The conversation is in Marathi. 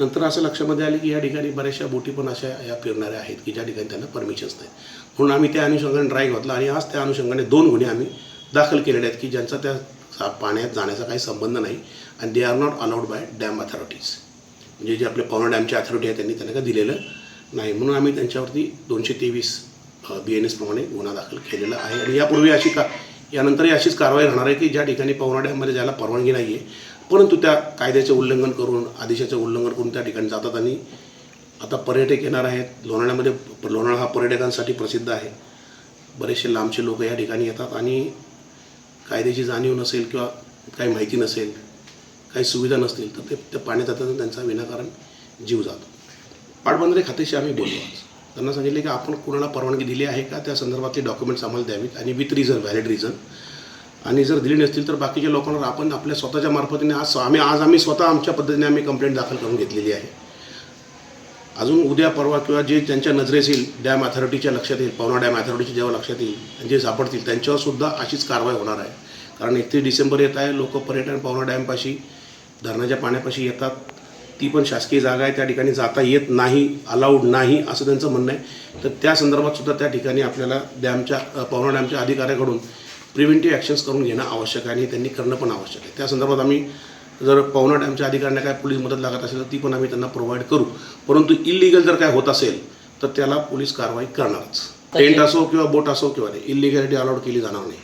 नंतर असं लक्षामध्ये आले की या ठिकाणी बऱ्याचशा बोटी पण अशा या फिरणाऱ्या आहेत की ज्या ठिकाणी त्यांना परमिशन्स नाही. म्हणून आम्ही त्या अनुषंगाने ड्राय घातला आणि आज त्या अनुषंगाने दोन गुन्हे आम्ही दाखल केलेले आहेत की ज्यांचा त्या पाण्यात जाण्याचा काही संबंध नाही आणि they are not allowed by dam authorities म्हणजे जे आपले पवना डॅमचे अथॉरिटी आहे त्यांनी त्यांना का दिलेलं नाही. म्हणून आम्ही त्यांच्यावरती दोनशे तेवीस बी एन एसप्रमाणे गुन्हा दाखल केलेला आहे. आणि यापूर्वी अशी का यानंतरही अशीच कारवाई राहणार आहे की ज्या ठिकाणी पवना डॅममध्ये ज्याला परवानगी नाही आहे परंतु त्या कायद्याचे उल्लंघन करून आदेशाचे उल्लंघन करून त्या ठिकाणी जातात आणि आता पर्यटक येणार आहेत. लोणाळ्यामध्ये लोणाळा हा पर्यटकांसाठी प्रसिद्ध आहे. बरेचसे लांबचे लोक या ठिकाणी येतात आणि कायद्याची जाणीव नसेल किंवा काही माहिती नसेल काही सुविधा नसतील तर ते त्या पाण्यात जातात त्यांचा विनाकारण जीव जातो. पाटबंधारे खात्याशी आम्ही बोललो त्यांना सांगितले की आपण कुणाला परवानगी दिली आहे का? त्या संदर्भातले डॉक्युमेंट्स आम्हाला द्यावीत आणि विथ रिझन व्हॅलिड रिझन आणि जर दिली नसतील तर बाकीच्या लोकांवर आपण आपल्या स्वतःच्या मार्फतीने आज आम्ही आज आम्ही स्वतः आमच्या पद्धतीने आम्ही कंप्लेंट दाखल करून घेतलेली आहे. अजून उद्या परवा किंवा जे त्यांच्या नजरेस येईल डॅम अथॉरिटीच्या लक्षात येईल पवना डॅम अथॉरिटीच्या जेव्हा लक्षात येईल जे सापडतील त्यांच्यावर सुद्धा अशीच कारवाई होणार आहे. कारण एकतीस डिसेंबर येत आहे लोक पर्यटन पवना डॅमपाशी धरणाच्या पाण्यापाशी येतात. ती पण शासकीय जागा आहे त्या ठिकाणी जाता येत नाही अलाउड नाही असं त्यांचं म्हणणं आहे. तर त्या संदर्भात सुद्धा त्या ठिकाणी आपल्याला डॅमच्या पवना डॅमच्या अधिकाऱ्याकडून प्रिव्हेंटिव्ह ॲक्शन्स करून घेणं आवश्यक आहे आणि त्यांनी करणं पण आवश्यक आहे. त्या संदर्भात आम्ही जर पवना डॅमच्या अधिकाऱ्यांना काय पोलीस मदत लागत असेल तर ती पण आम्ही त्यांना प्रोव्हाइड करू. परंतु इलिगल जर काय होत असेल तर त्याला पोलीस कारवाई करणारच. टेंट असो किंवा बोट असो किंवा इलिगॅलिटी अलाउड केली जाणार नाही.